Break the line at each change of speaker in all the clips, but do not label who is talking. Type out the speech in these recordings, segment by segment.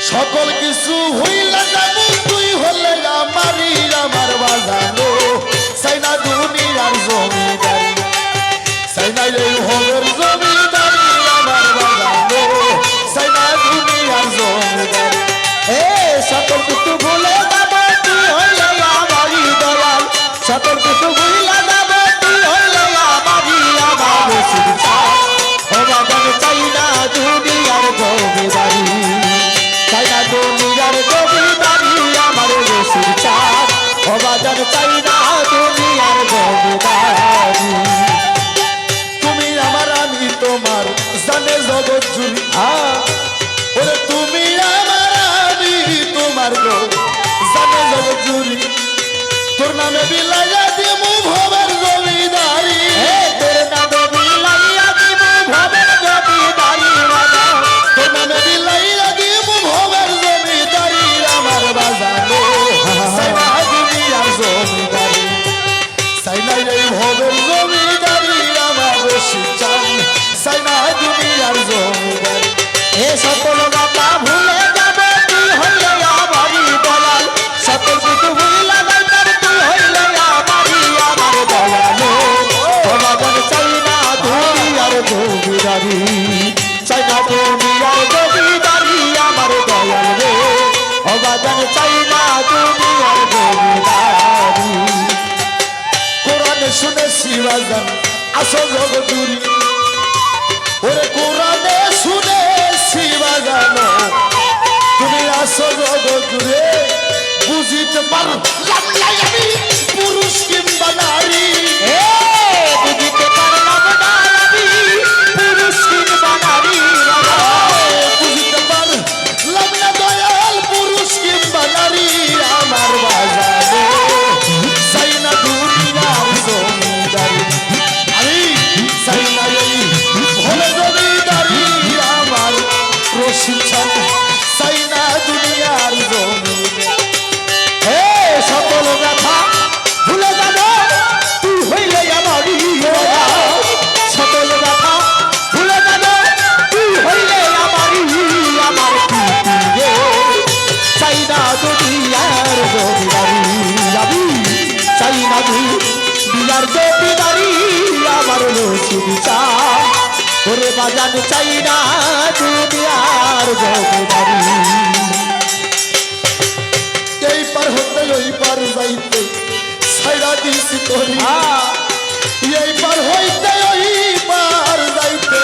সকল কিছু হইলা যাব তুই হলে আমারই আমার বাজানো সাইনা দুনিয়ার জমি সাইনা রে হবের
আর চাই না দুনিয়ার ভগবানি
তুমি আমার, আমি তোমার, জানে জগৎ জুড়ি ওরে তুমি আমার, আমি তোমার গো, জানে জগৎ তোর নামে বিলাইয়া দিয়ে মুভ আজান আসো জগদুরি ওরে কোরআনে শুনেছি বাজান তুমি আসো জগদুরে বুঝিতে পারলাম পুরুষ কিংবা নারী। বিয়ার জমিদারি আমার
নসিব চায় ওরে বাজান চাই না দুনিয়ার জমিদারি
এই পার হতে ওই পার যাইতে ছাইড়া দিছি তোর। হ্যাঁ। এই পার হইতে ওই পার যাইতে।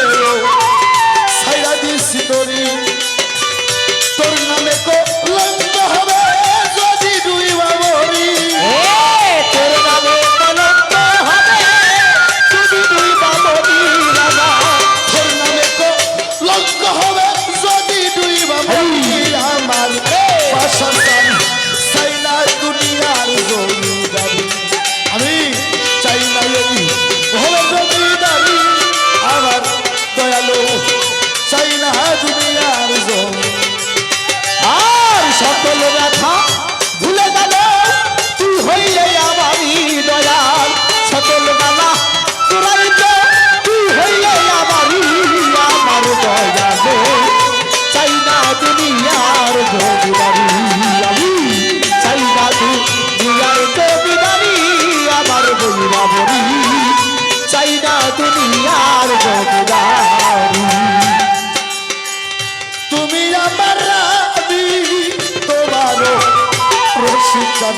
বাজান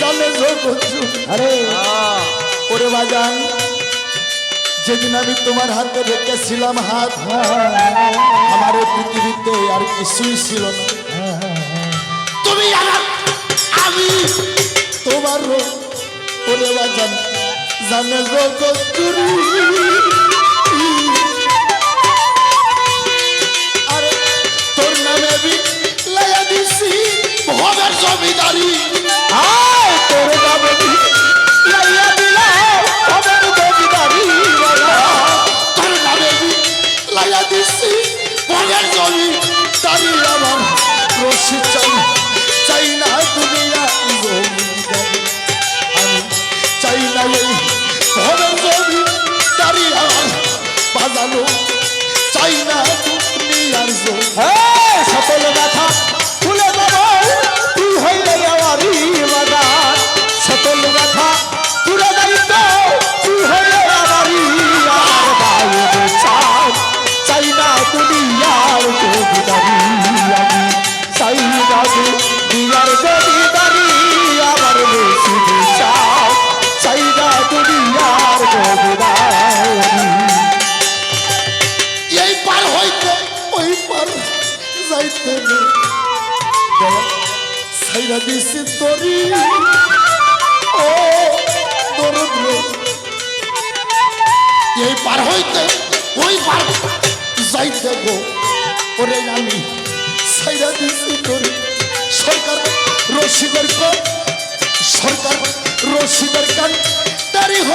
জানে
আরে,
ওরে বাজান, যেদিন আমি তোমার হাতে রেখেছিলাম হাত, আমার পৃথিবীতে আর কিছুই ছিল না। তুমি আমি তোমার ওরে বাজান, জানে জগৎ। দয়াল সাইরা দিছি তোরি। ও, দরদ এই পার হইতে, ওই পার যাইতে গো। ওরে আমি সাইরা দিছি তোরি। সরকার রশিদের কর সরকার রশিদের কান, তারি হয়ে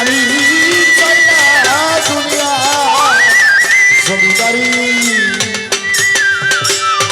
আমি জমিদারি